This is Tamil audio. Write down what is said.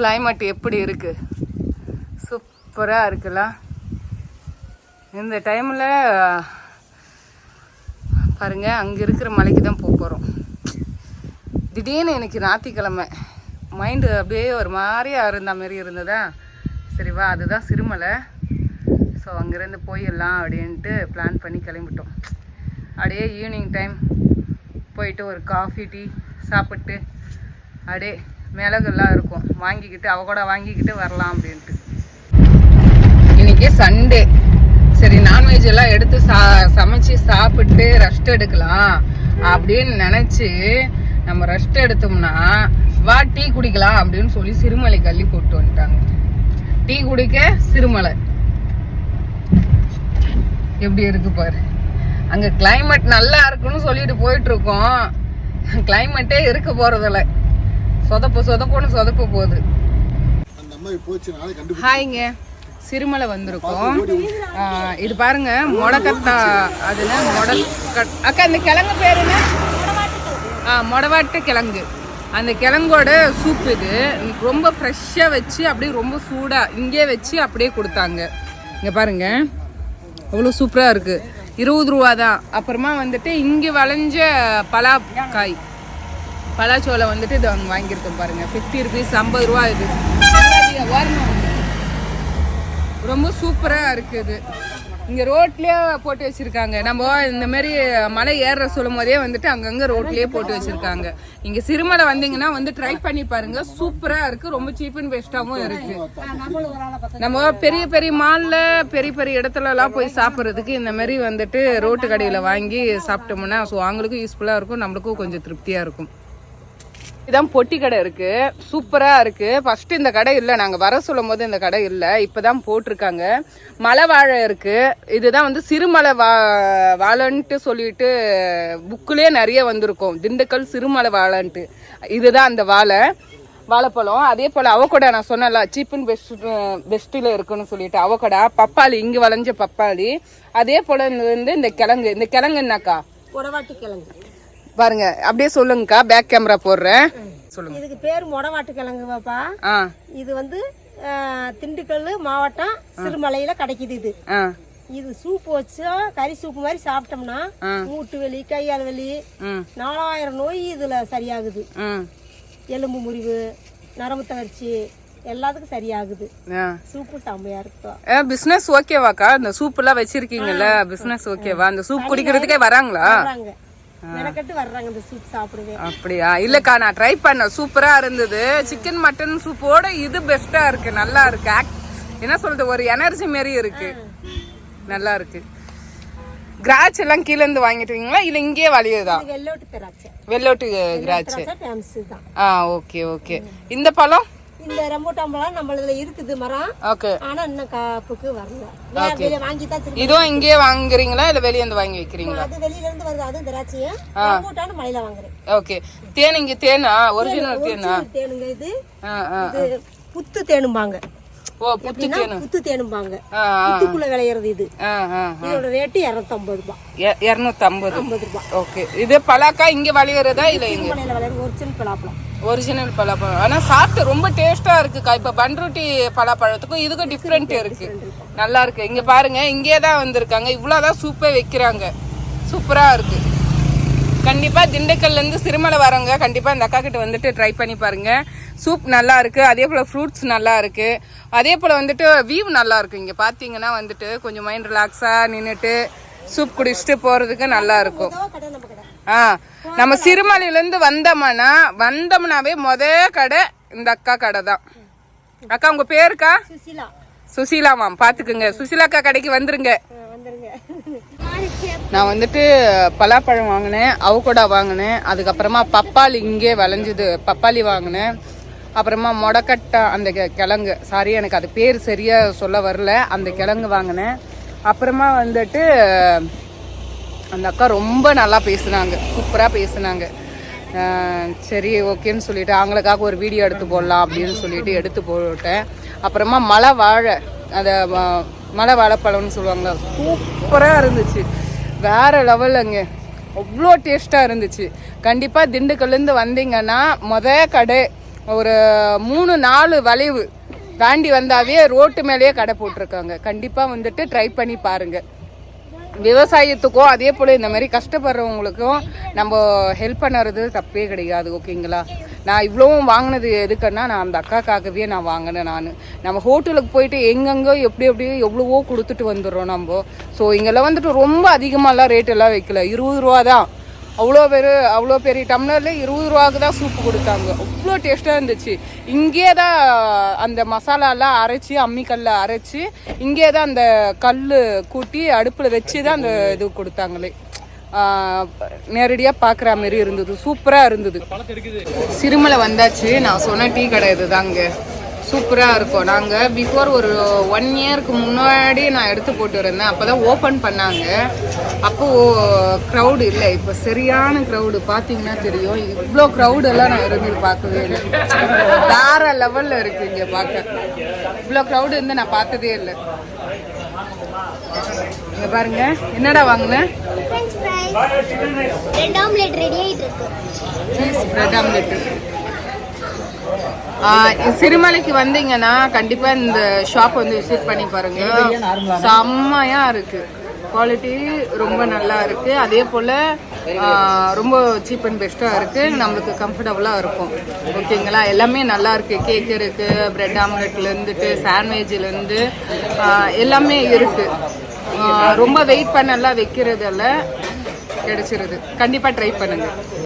கிளைமேட் எப்படி இருக்கு? சூப்பராக இருக்குல்ல இந்த டைமில் பாருங்க அங்கே இருக்கிற மலைக்கு தான் போக போகிறோம் திடீர்னு எனக்கு ஞாயிற்றுக்கிழமை. மைண்டு அப்படியே ஒரு மாதிரியாக இருந்த மாதிரி இருந்ததா? சரிவா அதுதான் சிறுமலை. ஸோ அங்கேருந்து போயிடலாம் அப்படின்ட்டு பிளான் பண்ணி கிளம்பிட்டோம். அப்படியே ஈவினிங் டைம் போயிட்டு ஒரு காஃபி டீ சாப்பிட்டு அப்படியே மிளகுலாம் இருக்கும். வாங்கிக்கிட்டு அவ கூட வாங்கிக்கிட்டு வரலாம் அப்படின்ட்டு. இன்னைக்கு சண்டே சரி நான்வெஜ் எல்லாம் எடுத்து சா சமைச்சு சாப்பிட்டு ரெஸ்ட் எடுக்கலாம் அப்படின்னு நினைச்சு நம்ம ரெஸ்ட் எடுத்தோம்னா வா டீ குடிக்கலாம் அப்படின்னு சொல்லி சிறுமலை கள்ளி போட்டு வந்துட்டாங்க. டீ குடிக்க சிறுமலை. எப்படி இருக்கு பாரு. அங்க கிளைமேட் நல்லா இருக்குன்னு சொல்லிட்டு போயிட்டு இருக்கோம். கிளைமேட்டே இருக்க போறதில்லை. சொதப்பு சொதப்புன்னு சொதப்பு போகுது. ஹாய்ங்க. சிறுமலை வந்திருக்கோம். இது பாருங்க மொடக்கத்தா அதுல மொடக்கட் அக்கா இந்த கிழங்கு பேர் என்ன? ஆ மொடவாட்டு கிழங்கு. அந்த கிழங்கோட சூப் இது. ரொம்ப ஃப்ரெஷ்ஷாக வச்சு அப்படியே ரொம்ப சூடாக இங்கே வச்சு அப்படியே கொடுத்தாங்க. இங்கே பாருங்க. அவ்வளோ சூப்பராக இருக்குது இருபது ரூபா தான். அப்புறமா வந்துட்டு இங்கே விளைஞ்ச பலாக்காய். பலாச்சோளம் வந்துட்டு இது அவங்க வாங்கியிருக்கோம் பாருங்க. ஃபிஃப்டி ருபீஸ் ஐம்பது ரூபா இது. ரொம்ப சூப்பராக இருக்குது. இங்கே ரோட்லேயே போட்டு வச்சுருக்காங்க. நம்ம இந்த மாதிரி மலை ஏறுற சொல்லும் போதே வந்துட்டு அங்கங்கே ரோட்லேயே போட்டு வச்சுருக்காங்க. இங்கே சிறுமலை வந்தீங்கன்னா வந்து ட்ரை பண்ணி பாருங்க. சூப்பராக இருக்குது ரொம்ப சீப் அண்ட் பெஸ்ட்டாகவும் இருக்குது நம்ம பெரிய பெரிய மாலில் பெரிய பெரிய இடத்துலலாம் போய் சாப்பிட்றதுக்கு இந்த மாதிரி வந்துட்டு ரோட்டு கடையில் வாங்கி சாப்பிட்டோம்னா ஸோ அவங்களுக்கும் யூஸ்ஃபுல்லாக இருக்கும். நம்மளுக்கும் கொஞ்சம் திருப்தியாக இருக்கும். இதுதான் பொட்டி கடை இருக்கு. சூப்பரா இருக்கு. ஃபர்ஸ்ட் இந்த கடை இல்லை. நாங்க வர சொல்லும் போது இந்த கடை இல்லை. இப்பதான் போட்டிருக்காங்க. மலை வாழை இருக்கு. இதுதான் வந்து சிறுமலை வா வாழைன்ட்டு சொல்லிட்டு புக்குலேயே நிறைய வந்திருக்கும். திண்டுக்கல் சிறுமலை வாழைன்ட்டு. இதுதான் அந்த வாழை. வாழைப்பழம். அதே போல் அவக்கடை நான் சொன்னல சீப் அண்ட் பெஸ்ட் பெஸ்ட்டில் இருக்குன்னு சொல்லிட்டு அவக்கடா பப்பாளி இங்கே வளைஞ்ச பப்பாளி. அதே போல் வந்து இந்த கிழங்கு இந்த கிழங்கு என்னக்கா? கிழங்கு. பாருங்க அப்படியே சொல்லுங்கக்கா பேக் கேமரா போடுறேன். சொல்லுங்க. இதுக்கு பேர் மொடவாட்டு கிழங்கு பாப்பா இது வந்து திண்டுக்கல் மாவட்டம் சிறுமலையில கிடைக்குது இது. இது சூப் வச்சா கறி சூப் மாதிரி சாப்பிட்டோம்னா மூட்டு வலி கையால் வலி நாலாயிரம் நோய் இதுல சரியாகுது. எலும்பு முறிவு நரம்பு தளர்ச்சி எல்லாத்துக்கும் சரியாகுது. சூப்பு செம்மையா இருக்கும் ஏ பிஸ்னஸ் ஓகேவாக்கா இந்த சூப்லாம் வச்சிருக்கீங்கல்ல பிஸ்னஸ் ஓகேவா அந்த சூப் குடிக்கிறதுக்கே வராங்களா? வர்றாங்க மெனக்கட்டு வர்றாங்க இந்த சூப் சாப்பிடுவே. அப்படியா? இல்லக்கா நான் ட்ரை பண்ணேன் சூப்பரா இருந்தது. சிக்கன் மட்டன் சூப்போட இது பெஸ்டா இருக்கு. நல்லா இருக்கு. என்ன சொல்றது? ஒரு எனர்ஜி மாரி இருக்கு. நல்லா இருக்கு. கிராச் எல்லாம் கீழ இருந்து வாங்கிட்டுவீங்களா இல்ல இங்கேயே வழியுதா? இது வெள்ளோட்டு திராட்சை. வெள்ளோட்டு கிராச் திராட்சை. ஃபேமஸ் தான். ஆ ஓகே ஓகே இந்த பழம்? இந்த ரம்பூட்டான் பழம் நம்மளதுல இருக்குது மரம். ஓகே ஆனா இன்னும் காப்புக்கு வரல. வெளிய வாங்கி தான் இதுவும் இங்கேயே வாங்குறீங்களா? இல்ல வெளிய இருந்து வாங்கி வைக்கிறீங்களா? அது வெளியில இருந்து வருது. அதுவும் திராட்சையும் ரம்பூட்டான் மலையில வாங்குறேன். ஓகே தேன் இங்க தேனா? ஒரிஜினல் தேனா தேனுங்க இது. புத்து தேனும்பாங்க. ஓ புத்து தேனு. புத்து தேனும்பாங்க. புத்துக்குள்ள விளையிறது இது. இதோட ரேட்டு இரநூத்தம்பது ரூபாய். இரநூத்தி ஐம்பது ரூபாய். ஓகே இது பலாக்கா இங்க விளையிறதா இல்ல இங்க? ஒரிஜினல் பலாப்பழம். ஒரிஜினல் பலாப்பழம். ஆனா சாப்பிட்டு ரொம்ப டேஸ்டா இருக்குக்கா இப்ப பண்ருட்டி பலாப்பழத்துக்கும் இதுக்கும் டிஃப்ரெண்ட் இருக்கு. நல்லா இருக்கு. இங்க பாருங்க இங்கே தான் வந்திருக்காங்க. இவ்வளவுதான் சூப்பே வைக்கிறாங்க. சூப்பரா இருக்கு. கண்டிப்பா திண்டுக்கல்ல இருந்து சிறுமலை வரவங்க கண்டிப்பா இந்த அக்கா கிட்ட வந்துட்டு ட்ரை பண்ணி பாருங்க. சூப் நல்லா இருக்கு. அதே போல ஃப்ரூட்ஸ் நல்லா இருக்கு. அதே போல வந்துட்டு வியூ நல்லா இருக்கு. இங்க பாத்தீங்கன்னா வந்துட்டு கொஞ்சம் மைண்ட் ரிலாக்ஸா நின்னுட்டு சூப் குடிச்சிட்டு போறதுக்கு நல்லா இருக்கும். ஆ நம்ம சிறுமலையில இருந்து வந்தோம்னா வந்தோம்னாவே முத கடை இந்த அக்கா கடை தான் அக்கா உங்க பேருக்கா? சுசிலா. சுசீலா மேம் பாத்துக்குங்க. சுசீலா அக்கா கடைக்கு வந்துருங்க. நான் வந்துட்டு பலாப்பழம் வாங்கினேன் அவகோடா வாங்கினேன் அதுக்கப்புறமா பப்பாளி இங்கே விளைஞ்சுது பப்பாளி வாங்கினேன். அப்புறமா மொடக்கட்டா அந்த கிழங்கு. சாரி எனக்கு அது பேர் சரியா சொல்ல வரல. அந்த கிழங்கு வாங்கினேன். அப்புறமா வந்துட்டு அந்த அக்கா ரொம்ப நல்லா பேசுனாங்க. சூப்பராக பேசுனாங்க. சரி ஓகேன்னு சொல்லிட்டு அவங்களுக்காக ஒரு வீடியோ எடுத்து போடலாம் அப்படின்னு சொல்லிட்டு எடுத்து போட்டேன். அப்புறமா மலை வாழை அந்த மலை வாழைப்பழம்னு சொல்லுவாங்க சூப்பராக இருந்துச்சு. வேற லெவலுங்க அவ்வளோ டேஸ்ட்டாக இருந்துச்சு. கண்டிப்பாக திண்டுக்கல்லேருந்து வந்தீங்கன்னா மொத கடை ஒரு மூணு நாலு வளைவு தாண்டி வந்தாவே ரோட்டு மேலேயே கடை போட்டிருக்காங்க. கண்டிப்பாக வந்துட்டு ட்ரை பண்ணி பாருங்கள் விவசாயத்துக்கும் அதே போல் இந்த மாதிரி கஷ்டப்படுறவங்களுக்கும் நம்ம ஹெல்ப் பண்ணுறது தப்பே கிடையாது ஓகேங்களா நான் இவ்வளோவும் வாங்கினது எதுக்குன்னா நான் அந்த அக்காக்காகவே நான் வாங்கினேன் நான். நம்ம ஹோட்டலுக்கு போயிட்டு எங்கெங்கோ எப்படி எப்படியோ எவ்வளவோ கொடுத்துட்டு வந்துடுறோம் நம்ம. ஸோ இங்கெல்லாம் வந்துட்டு ரொம்ப அதிகமாகலாம் ரேட்டெல்லாம் வைக்கல. இருபது ரூபா தான் அவ்வளோ பேர் அவ்வளோ பெரிய டம்ளரில் இருபது ரூபாவுக்கு தான் சூப்பு கொடுத்தாங்க. அவ்வளோ டேஸ்ட்டாக இருந்துச்சு. இங்கே தான் அந்த மசாலாலாம் அரைச்சி அம்மிக்கல்ல அரைச்சி இங்கே தான் அந்த கல் கூட்டி அடுப்பில் வச்சு தான் அந்த இது கொடுத்தாங்களே. நேரடியாக பார்க்குற மாதிரி இருந்தது. சூப்பராக இருந்தது. சிறுமலை வந்தாச்சு. நான் சொன்ன டீ கடை இதுதாங்க. சூப்பராக இருக்கும். நாங்கள் பிஃபோர் ஒரு ஒன் இயருக்கு முன்னாடி நான் எடுத்து போட்டு இருந்தேன். அப்போ தான் ஓப்பன் பண்ணாங்க. அப்போது க்ரௌடு இல்லை. இப்போ சரியான க்ரௌடு பார்த்தீங்கன்னா தெரியும். இவ்வளோ க்ரௌடு எல்லாம் நான் இருந்து பார்க்கவே இல்லை. வேற லெவலில் இருக்கு இங்கே பார்க்க. இவ்வளோ க்ரௌடு இருந்து நான் பார்த்ததே இல்லை. இங்க பாருங்க. என்னடா வாங்கினேன் ரெட் ஆம்லெட் ரெடி ஆயிட்டு இருக்கு. சீஸ் பிரெட் ஆம்லெட் சிறுமலைக்கு வந்தீங்கன்னா கண்டிப்பா இந்த ஷாப் வந்து விசிட் பண்ணி பாருங்க. செம்மையா இருக்கு. குவாலிட்டி ரொம்ப நல்லா இருக்கு. அதே போல ரொம்ப சீப் அண்ட் பெஸ்ட்டாக இருக்கு. நம்மளுக்கு கம்ஃபர்டபுளாக இருக்கும். ஓகேங்களா? எல்லாமே நல்லா இருக்கு. கேக் இருக்கு பிரெட் ஆம்லெட்ல இருந்துட்டு சாண்ட்விச்ல இருந்து ஆ, எல்லாமே இருக்கு. ரொம்ப வெயிட் பண்ணலாம் வைக்கிறதெல்லாம் கிடைச்சிருது. கண்டிப்பாக ட்ரை பண்ணுங்க.